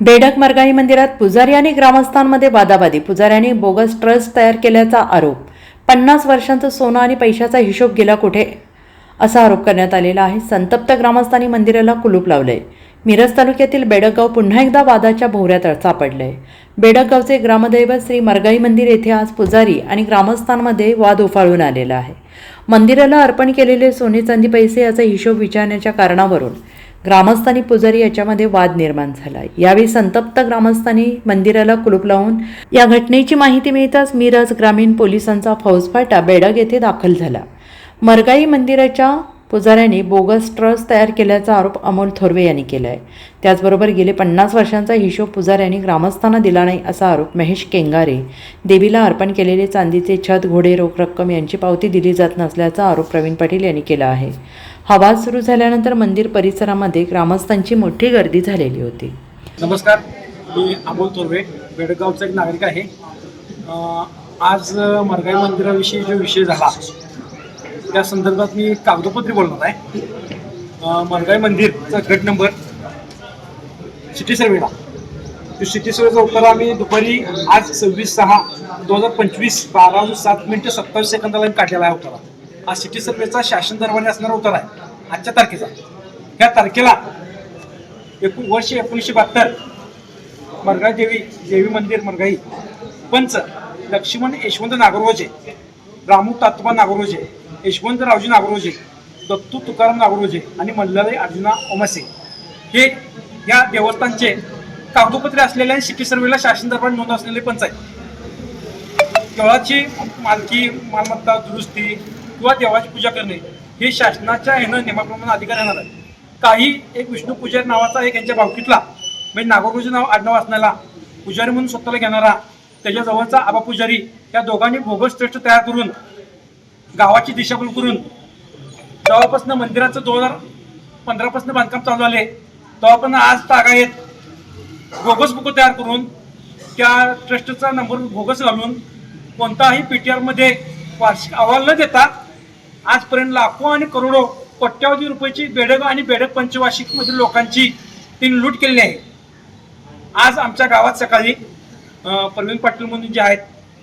बेडक मरगाई मंदिरात पुजारी आणि ग्रामस्थांमध्ये वादावादी. पुजाऱ्यांनी बोगस ट्रस्ट तयार केल्याचा आरोप. पन्नास वर्षांचं सोनं आणि पैशाचा हिशोब गेला कुठे? असा आरोप करण्यात आलेला आहे. संतप्त ग्रामस्थांनी मंदिराला कुलूप लावलंय. मिरज तालुक्यातील बेडगाव पुन्हा एकदा वादाच्या भोवऱ्यात सापडलंय बेडगावचे ग्रामदैवत श्री मरगाई मंदिर येथे आज पुजारी आणि ग्रामस्थांमध्ये वाद उफाळून आलेला आहे. मंदिराला अर्पण केलेले सोने चांदी पैसे याचा हिशोब विचारण्याच्या कारणावरून ग्रामस्थांनी पुजारी याच्यामध्ये वाद निर्माण झाला. यावेळी संतप्त ग्रामस्थांनी मंदिराला कुलूप लावून या घटनेची माहिती मिळताच मिरज ग्रामीण पोलिसांचा फौजफाटा बेडग येथे दाखल झाला. मरगाई मंदिराच्या पुजाऱ्यांनी बोगस ट्रस्ट तयार केल्याचा आरोप अमोल थोरवे यांनी केला आहे त्याचबरोबर गेले पन्नास वर्षांचा हिशोब पुजाऱ्यांनी ग्रामस्थांना दिला नाही असा आरोप महेश केंगारे देवीला अर्पण केलेले चांदीचे छत घोडे रोख रक्कम यांची पावती दिली जात नसल्याचा आरोप प्रवीण पाटील यांनी केला आहे. हा वाद सुरू झाल्यानंतर मंदिर परिसरामध्ये ग्रामस्थांची मोठी गर्दी झालेली होती. नमस्कार मी अमोल थोरवे बेडगावचा एक नागरिक आहे. आज मरगाई मंदिराविषयी जो विषय झाला त्या संदर्भात मी कागदोपत्री बोलणार आहे. मनगाई मरगाई मंदिरचा गट नंबर सिटी सर्वेला. तो सिटी सर्वेचा उत्तर आम्ही दुपारी आज सव्वीस सहा दोन हजार पंचवीस बारा वाजून सात मिनिटं सत्तावीस सेकंदाला आम्ही काढलेला आहे उत्तरा. हा सिटी सर्वेचा शासन दरबारी असणारा उत्तर आहे. आजच्या तारखेचा. त्या तारखेला एकूण वर्ष एकोणीसशे बहात्तर मरगाई देवी देवी मंदिर मरगाई पंच लक्ष्मण यशवंत नागरोजे रामू तात्मा नागरोजे यशवंत रावजी नागरोजे दत्तू तुकाराम नागरोजे आणि मल्हारी अर्जुना ओमसे हे या देवस्थानचे कागदोपत्री असलेल्या सिटी सर्वेला शासन दरबार नोंद असलेले पंच आहेत. देवळाची मालकी मालमत्ता दुरुस्ती किंवा देवाची पूजा करणे हे शासनाच्या ह्यानं नियमाप्रमाणे अधिकार येणार आहे काही एक विष्णू पुजारी नावाचा एक यांच्या भावकीतला म्हणजे नागोबाचं नाव आडनाव असणारा पुजारी म्हणून स्वतःला घेणारा त्याच्याजवळचा आबा पुजारी या दोघांनी भोगस श्रेष्ठ तयार करून गावाची दिशाभूल करून जेव्हापासून मंदिराचं दोन हजार पंधरापासून बांधकाम चालू आले तेव्हापासून आज तागा येत बोगस बुक तयार करून त्या ट्रस्टचा नंबर बोगस घालून कोणताही पी टी आरमध्ये वार्षिक अहवाल न देता आजपर्यंत लाखो आणि करोडो कोट्यावधी रुपयाची बेडग आणि बेडक पंचवार्षिकमधील लोकांची त्यांनी लूट केलेली आहे. आज आमच्या गावात सकाळी प्रवीण पाटील म्हणून जे आहेत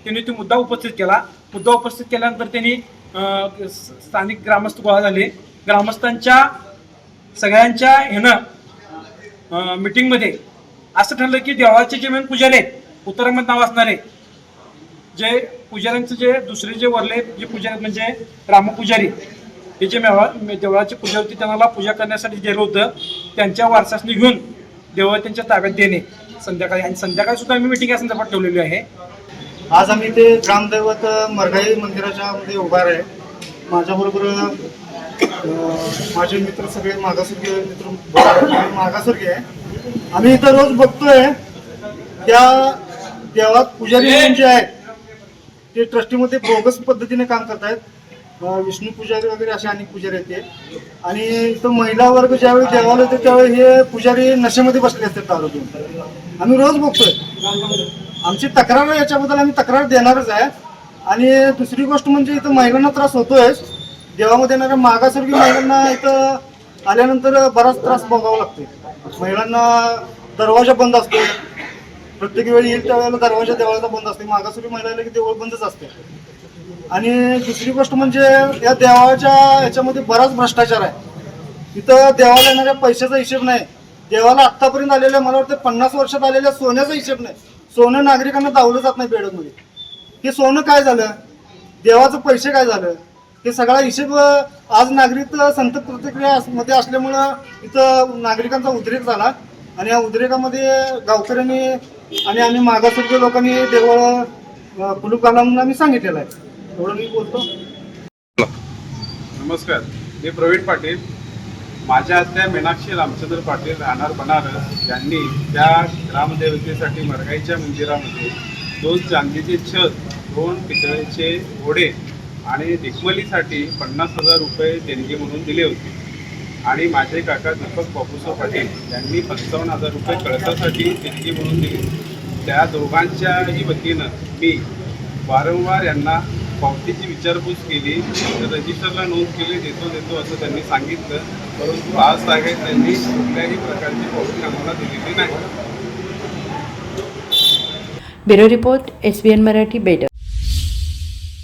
त्यांनी तो मुद्दा उपस्थित केला. मुद्दा उपस्थित केल्यानंतर त्यांनी स्थानिक ग्रामस्थ गोळा झाले. ग्रामस्थांच्या सगळ्यांच्या ह्यानं मिटिंगमध्ये असं ठरलं की देवाचे जे मेन पुजारी आहेत उत्तरामत नाव असणारे जे पुजाऱ्यांचे जे दुसरे जे वरले जे पुजारी म्हणजे रामपुजारी हे जे मेवा देवळाची पूजा होती त्यांना पूजा करण्यासाठी गेलं होतं. त्यांच्या वारसासनी घेऊन देवळ त्यांच्या ताब्यात देणे. संध्याकाळी आणि संध्याकाळी सुद्धा आम्ही मिटिंग या संदर्भात ठेवलेली आहे. आज आम्ही ते ग्रामदैवत मरघाई मंदिराच्या मध्ये उभार आहे माझ्याबरोबर माझे मित्र सगळे मागासवर्गीय मित्र आम्ही मागासवर्गीय आहे. आम्ही इथं रोज बघतोय त्या देवात पुजारी जे आहेत ते ट्रस्टीमध्ये बोगस पद्धतीने काम करतायत. विष्णू पुजारी वगैरे असे अनेक पुजारी आहेत आणि इथं महिला वर्ग ज्यावेळी देवाला येते त्यावेळी हे पुजारी नशेमध्ये बसले असतात दारू आम्ही रोज बघतोय. आमची तक्रार आहे याच्याबद्दल आम्ही तक्रार देणारच आहे. आणि दुसरी गोष्ट म्हणजे इथं महिलांना त्रास होतोय देवामध्ये येणाऱ्या मागासवर्गीय महिलांना इथं आल्यानंतर बराच त्रास भोगावा लागतो महिलांना दरवाजा बंद असतो प्रत्येक वेळी येईल त्यावेळेला दरवाजा देवाचा बंद असते मागासवर्गीय महिला की देवळ बंदच असते आणि दुसरी गोष्ट म्हणजे या देवाच्या याच्यामध्ये बराच भ्रष्टाचार आहे. इथं देवाला येणाऱ्या पैशाचा हिशेब नाही. देवाला आत्तापर्यंत आलेल्या मला वाटतं पन्नास वर्षात आलेल्या सोन्याचा हिशेब नाही. सोनं नागरिकांना दावलं जात नाही बेडमध्ये. हे सोनं काय झालं? देवाचं पैसे काय झालं? हे सगळा हिशेब आज नागरिक संत प्रतिक्रिया मध्ये असल्यामुळं इथं नागरिकांचा उद्रेक झाला. आणि या उद्रेकामध्ये गावकऱ्यांनी आणि आम्ही मागासवर्गीय लोकांनी देवळ अं, कुलूप घाला म्हणून आम्ही सांगितलेलं आहे. एवढं मी बोलतो. नमस्कार. मी प्रवीण पाटील. माझ्या आत्या मीनाक्षी रामचंद्र पाटील राहणार बनारस यांनी त्या ग्रामदेवतेसाठी मरगाईच्या मंदिरामध्ये दोन चांदीचे छत दोन पितळेचे घोडे आणि दिखवलीसाठी पन्नास हजार रुपये देणगी म्हणून दिले होते. आणि माझे काका दीपक बापूसा पाटील यांनी पंचावन्न हजार रुपये कळसासाठी देणगी म्हणून दिले. त्या दोघांच्याही वतीनं मी वारंवार यांना पावतीची विचारपूस केली तर रजिस्टरला नोंद केली देतो देतो असं त्यांनी सांगितलं. परंतु आज तागे त्यांनी कुठल्याही प्रकारची पावती आम्हाला दिलेली नाही. Bureau report S B N Marathi better